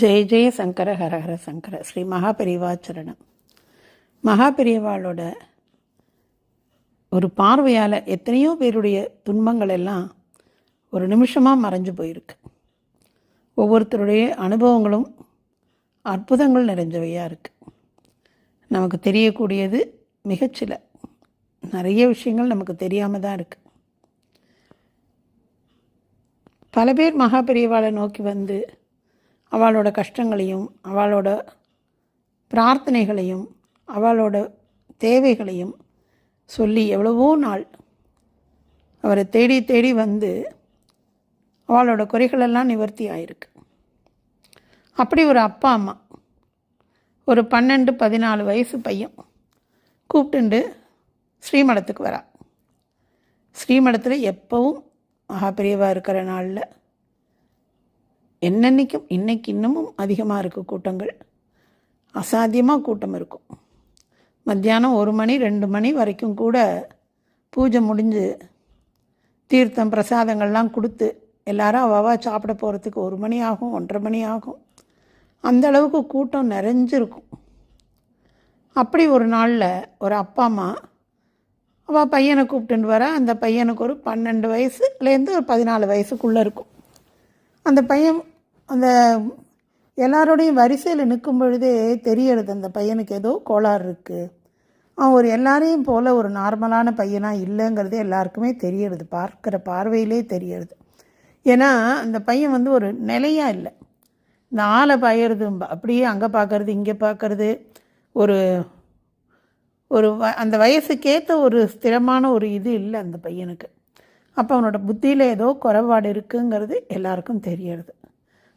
ஜெய ஜெய சங்கர ஹரஹர சங்கர. ஸ்ரீ மகாபெரிவாச்சரணம். மகாபெரியவாளோட ஒரு பார்வையால் எத்தனையோ பேருடைய துன்பங்கள் எல்லாம் ஒரு நிமிஷமாக மறைஞ்சு போயிருக்கு. ஒவ்வொருத்தருடைய அனுபவங்களும் அற்புதங்கள் நிறைஞ்சவையாக இருக்குது நமக்கு தெரியக்கூடியது மிகச்சில. நிறைய விஷயங்கள் நமக்கு தெரியாமல் தான் இருக்குது பல பேர் மகாபெரியவாளை நோக்கி வந்து அவளோட கஷ்டங்களையும் அவளோட பிரார்த்தனைகளையும் அவளோட தேவைகளையும் சொல்லி எவ்வளவோ நாள் அவரை தேடி தேடி வந்து அவளோட குறைகளெல்லாம் நிவர்த்தி ஆயிருக்கு. அப்படி ஒரு அப்பா அம்மா ஒரு பன்னெண்டு பதினாலு வயசு பையன் கூப்பிட்டுண்டு ஸ்ரீமடத்துக்கு வரா. ஸ்ரீமடத்தில் எப்போவும் மகாபிரியவா இருக்கிற நாளில் என்னன்னைக்கும் இன்னைக்கு இன்னமும் அதிகமாக இருக்குது கூட்டங்கள். அசாத்தியமாக கூட்டம் இருக்கும். மத்தியானம் ஒரு மணி ரெண்டு மணி வரைக்கும் கூட பூஜை முடிஞ்சு தீர்த்தம் பிரசாதங்கள்லாம் கொடுத்து எல்லாரும் அவாவா சாப்பிட போகிறதுக்கு ஒரு மணி ஆகும் ஒன்றரை மணி ஆகும். அந்த அளவுக்கு கூட்டம் நிறைஞ்சிருக்கும். அப்படி ஒரு நாளில் ஒரு அப்பா அம்மா அவள் பையனை கூப்பிட்டுன்னு வர. அந்த பையனுக்கு ஒரு பன்னெண்டு வயசுலேருந்து ஒரு பதினாலு வயசுக்குள்ளே இருக்கும். அந்த பையன் அந்த எல்லாரோடையும் வரிசையில் நிற்கும் பொழுதே தெரியறது அந்த பையனுக்கு ஏதோ கோளாறு இருக்குது அவன் ஒரு எல்லாரையும் போல் ஒரு நார்மலான பையனாக இல்லைங்கிறது எல்லாருக்குமே தெரியறது பார்க்குற பார்வையிலே தெரியறது. ஏன்னா அந்த பையன் வந்து ஒரு நிலையாக இல்லை. இந்த ஆளை பாயறது அப்படியே அங்கே பார்க்கறது இங்கே பார்க்கறது ஒரு ஒரு வ அந்த வயசுக்கேற்ற ஒரு ஸ்திரமான ஒரு இது இல்லை அந்த பையனுக்கு. அப்போ அவனோட புத்தியில் ஏதோ குறைபாடு இருக்குங்கிறது எல்லாருக்கும் தெரியறது.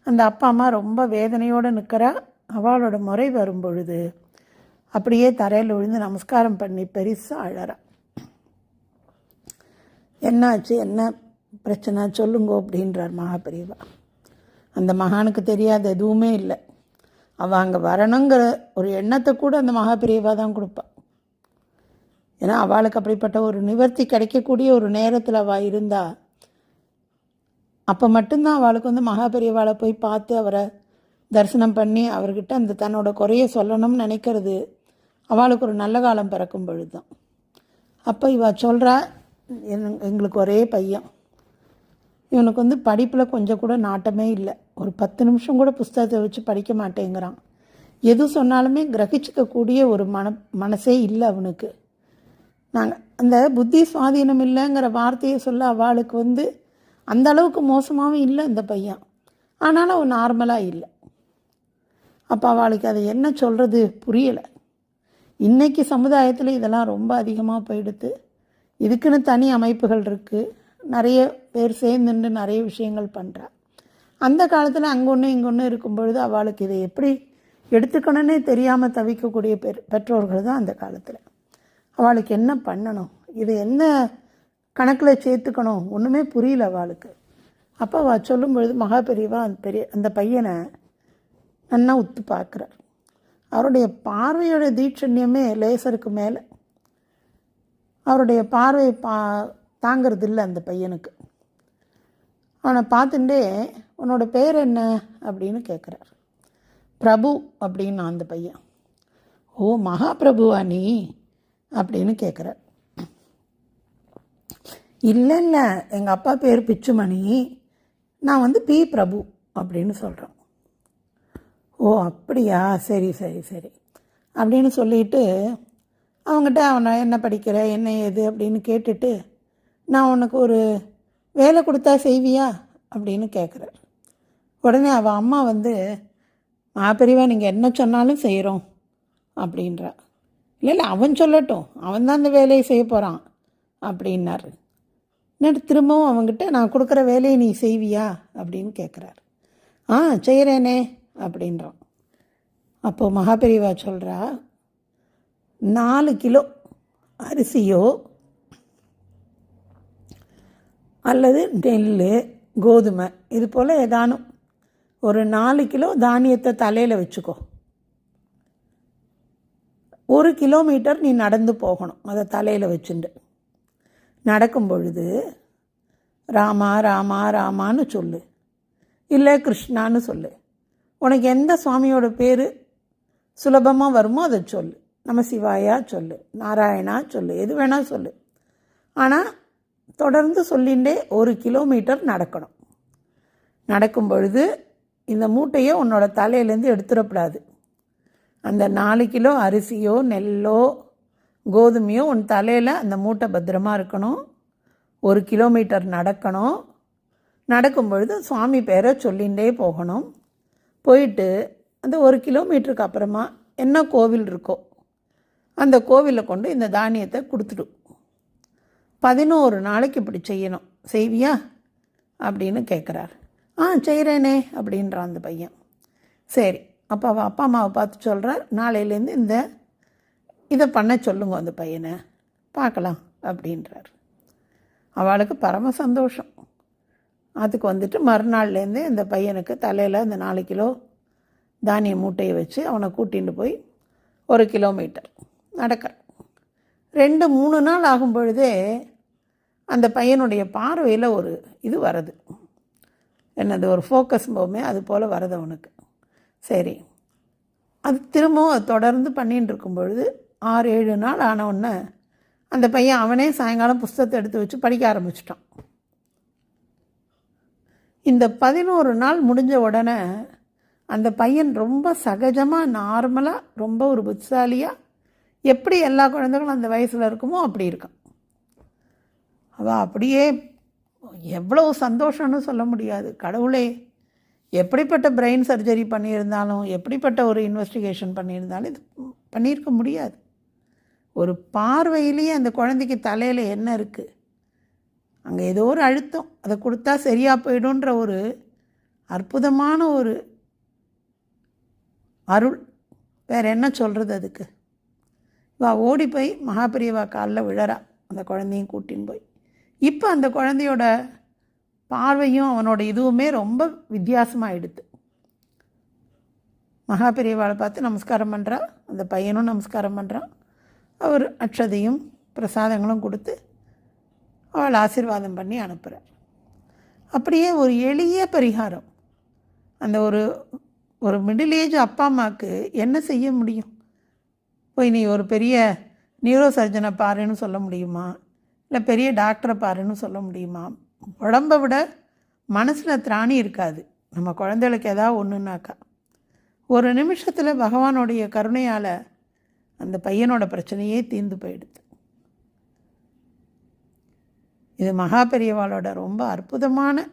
அந்த அப்பா அம்மா ரொம்ப வேதனையோடு நிற்கிறா. அவளோட முறை வரும் பொழுது அப்படியே தரையில் விழுந்து நமஸ்காரம் பண்ணி பெருசாக அழறா. என்னாச்சு? என்ன பிரச்சனை? சொல்லுங்கோ அப்படின்றார் மகாபிரிவா அந்த மகானுக்கு தெரியாத எதுவுமே இல்லை. அவள் அங்கே வரணுங்கிற ஒரு எண்ணத்தை கூட அந்த மகாபிரிவா தான் கொடுப்பாள் ஏன்னா அவளுக்கு அப்படிப்பட்ட ஒரு நிவர்த்தி கிடைக்கக்கூடிய ஒரு நேரத்தில் அவள் இருந்தால் அப்போ மட்டும்தான் அவளுக்கு வந்து மகாபெரியவாளை போய் பார்த்து அவரை தரிசனம் பண்ணி அவர்கிட்ட அந்த தன்னோட குறைய சொல்லணும்னு நினைக்கிறது அவளுக்கு ஒரு நல்ல காலம் பிறக்கும் பொழுது தான் அப்போ இவ சொல்கிறா எங்களுக்கு ஒரே பையன். இவனுக்கு வந்து படிப்பில் கொஞ்சம் கூட நாட்டமே இல்லை. ஒரு பத்து நிமிஷம் கூட புஸ்தகத்தை வச்சு படிக்க மாட்டேங்கிறான். எது சொன்னாலுமே கிரகிச்சிக்கக்கூடிய ஒரு மன மனசே இல்லை அவனுக்கு. நாங்கள் அந்த புத்தி சுவாதீனம் இல்லைங்கிற வார்த்தையை சொல்ல அவளுக்கு வந்து அந்த அளவுக்கு மோசமாகவும் இல்லை இந்த பையன். ஆனாலும் அவன் நார்மலாக இல்லை. அப்போ அவளுக்கு அதை என்ன சொல்கிறது புரியலை. இன்றைக்கி சமுதாயத்தில் இதெல்லாம் ரொம்ப அதிகமாக போயிடுது இதுக்குன்னு தனி அமைப்புகள் இருக்குது நிறைய பேர் சேர்ந்துட்டு நிறைய விஷயங்கள் பண்ணுறா அந்த காலத்தில் அங்கே ஒன்று இங்கே ஒன்று இருக்கும் பொழுது அவளுக்கு இதை எப்படி எடுத்துக்கணுன்னே தெரியாமல் தவிக்கக்கூடிய பெற் பெற்றோர்கள் தான் அந்த காலத்தில். அவளுக்கு என்ன பண்ணணும்? இது என்ன கணக்கில் சேர்த்துக்கணும். ஒன்றுமே புரியல அவளுக்கு. அப்போ அவள் சொல்லும் பொழுது மகா பெரியவா அந்த பெரிய அந்த பையனை நன்னா உத்து பார்க்குறார். அவருடைய பார்வையோட தீட்சண்யமே லேசருக்கு மேலே. அவருடைய பார்வை பா தாங்கிறது இல்லை அந்த பையனுக்கு. அவனை பார்த்துட்டே உன்னோட பேர் என்ன? அப்படின்னு கேட்குறார் பிரபு அப்படின்னு அந்த பையன். ஓ மகாபிரபுவா நீ? அப்படின்னு கேட்குறார் இல்லை இல்லை எங்கள் அப்பா பேர் பிச்சுமணி. நான் வந்து பி பிரபு அப்படின்னு சொல்கிறோம் ஓ அப்படியா? சரி சரி சரி. அப்படின்னு சொல்லிட்டு அவங்ககிட்ட அவனை என்ன படிக்கிற என்ன ஏது அப்படின்னு கேட்டுட்டு நான் உனக்கு ஒரு வேலை கொடுத்தா செய்வியா? அப்படின்னு கேட்குறார் உடனே அவள் அம்மா வந்து மாப்பிரிவா நீங்கள் என்ன சொன்னாலும் செய்கிறோம் அப்படின்றா. இல்லை இல்லை அவன் சொல்லட்டும். அவன் தான் அந்த வேலையை செய்ய போகிறான் அப்படின்னாரு. என்னட்டு திரும்பவும் அவங்ககிட்ட நான் கொடுக்குற வேலையை நீ செய்வியா? அப்படின்னு கேட்குறாரு ஆ செய்கிறேனே அப்படின்றான். அப்போது மகாபெரிவா சொல்கிறா நாலு கிலோ அரிசியோ அல்லது நெல் கோதுமை இது போல் ஏதானும் ஒரு நாலு கிலோ தானியத்தை தலையில் வச்சுக்கோ. ஒரு கிலோமீட்டர் நீ நடந்து போகணும் அதை தலையில் வச்சுட்டு நடக்கும் பொழுது ராமா ராமா ராமான்னு சொல்லு. இல்லை கிருஷ்ணான்னு சொல்லு. உனக்கு எந்த சுவாமியோட பேர் சுலபமாக வருமோ அதை சொல்லு. நம்ம சிவாயா சொல்லு நாராயணா சொல்லு எது வேணால் சொல்லு. ஆனால் தொடர்ந்து சொல்லிகிட்டே ஒரு கிலோமீட்டர் நடக்கணும். நடக்கும் பொழுது இந்த மூட்டையை உன்னோட தலையிலேருந்து எடுத்துடக்கூடாது அந்த நாலு கிலோ அரிசியோ நெல்லோ கோதுமையும் உன் தலையில் அந்த மூட்டை பத்திரமா இருக்கணும். ஒரு கிலோமீட்டர் நடக்கணும். நடக்கும் பொழுது சுவாமி பேரை சொல்லிகிட்டே போகணும். போயிட்டு அந்த ஒரு கிலோமீட்டருக்கு அப்புறமா என்ன கோவில் இருக்கோ அந்த கோவிலில் கொண்டு இந்த தானியத்தை கொடுத்துடும் பதினோரு நாளைக்கு இப்படி செய்யணும். செய்வியா? அப்படின்னு கேட்குறாரு ஆ செய்கிறேனே அப்படின்றான் அந்த பையன். சரி அப்போ அவள் அப்பா அம்மாவை பார்த்து சொல்கிறார் நாளையிலேருந்து இந்த இதை பண்ண சொல்லுங்க அந்த பையனை. பார்க்கலாம் அப்படின்றார். அவளுக்கு பரம சந்தோஷம். அதுக்கு வந்துட்டு மறுநாள்லேருந்து இந்த பையனுக்கு தலையில் இந்த நாலு கிலோ தானிய மூட்டையை வச்சு அவனை கூட்டிகிட்டு போய் ஒரு கிலோமீட்டர் நடக்கிறான் ரெண்டு மூணு நாள் ஆகும் பொழுதே அந்த பையனுடைய பார்வையில் ஒரு இது வருது என்னது ஒரு ஃபோக்கஸ் போமே அது போல் வருது அவனுக்கு. சரி. அது திரும்பவும் தொடர்ந்து பண்ணிட்டு இருக்கும் பொழுது ஆறு ஏழு நாள் ஆனவுடனே அந்த பையன் அவனே சாயங்காலம் புஸ்தகத்தை எடுத்து வச்சு படிக்க ஆரம்பிச்சிட்டான். இந்த பதினோரு நாள் முடிஞ்ச உடனே அந்த பையன் ரொம்ப சகஜமாக நார்மலாக ரொம்ப ஒரு புத்திசாலியாக எப்படி எல்லா குழந்தைகளும் அந்த வயசில் இருக்குமோ அப்படி இருக்கான். அவள் அப்படியே எவ்வளோ சந்தோஷம்னு சொல்ல முடியாது. கடவுளே எப்படிப்பட்ட பிரெயின் சர்ஜரி பண்ணியிருந்தாலும் எப்படிப்பட்ட ஒரு இன்வெஸ்டிகேஷன் பண்ணியிருந்தாலும் இது பண்ணியிருக்க முடியாது. ஒரு பார்வையிலேயே அந்த குழந்தைக்கு தலையில் என்ன இருக்குது அங்கே ஏதோ ஒரு அழுத்தம். அதை கொடுத்தா சரியாக போயிடும்ன்ற ஒரு அற்புதமான ஒரு அருள். வேறு என்ன சொல்கிறது அதுக்கு? வா ஓடி போய் மகாபிரியவா காலில் விழறா. அந்த குழந்தையும் கூட்டின்னு போய். இப்போ அந்த குழந்தையோட பார்வையும் அவனோட இதுவுமே ரொம்ப வித்தியாசமாகிடுது மகாபிரியவாளை பார்த்து நமஸ்காரம் பண்ணுறா அந்த பையனும் நமஸ்காரம் பண்ணுறான் அவர் அக்ஷதையும் பிரசாதங்களும் கொடுத்து அவள் ஆசீர்வாதம் பண்ணி அனுப்புகிறார். அப்படியே ஒரு எளிய பரிகாரம். அந்த ஒரு ஒரு மிடில் ஏஜ் அப்பா அம்மாவுக்கு என்ன செய்ய முடியும்? போய் நீ ஒரு பெரிய நியூரோ சர்ஜனை பாருன்னு சொல்ல முடியுமா? இல்லை பெரிய டாக்டரை பாருன்னு சொல்ல முடியுமா? உடம்பை விட மனசில் திராணி இருக்காது. நம்ம குழந்தைகளுக்கு எதாவது ஒன்றுனாக்கா ஒரு நிமிஷத்தில் பகவானுடைய கருணையால் அந்த பையனோட பிரச்சனையே தீர்ந்து போயிடுது. இது மகா பெரியவாளோட ரொம்ப அற்புதமான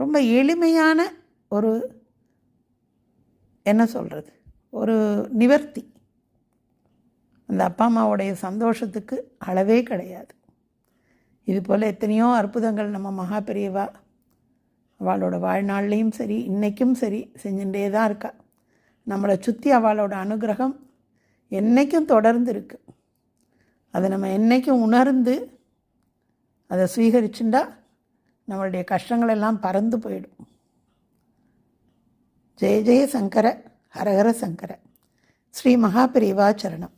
ரொம்ப எளிமையான ஒரு என்ன சொல்கிறது ஒரு நிவர்த்தி. அந்த அப்பா அம்மாவுடைய சந்தோஷத்துக்கு அளவே கிடையாது. இது போல் எத்தனையோ அற்புதங்கள் நம்ம மகா பெரியவா அவளோட வாழ்நாள்லேயும் சரி இன்றைக்கும் சரி செஞ்சுட்டே தான் இருக்கா. நம்மளை சுற்றி அவளோட அனுகிரகம் என்றைக்கும் தொடர்ந்து இருக்கு அதை நம்ம என்றைக்கும் உணர்ந்து அதை சுவீகரிச்சுண்டா நம்மளுடைய கஷ்டங்கள் எல்லாம் பறந்து போயிடும். ஜெய ஜெய சங்கர ஹரஹர சங்கர. ஸ்ரீ மகாபிரிவா சரணம்.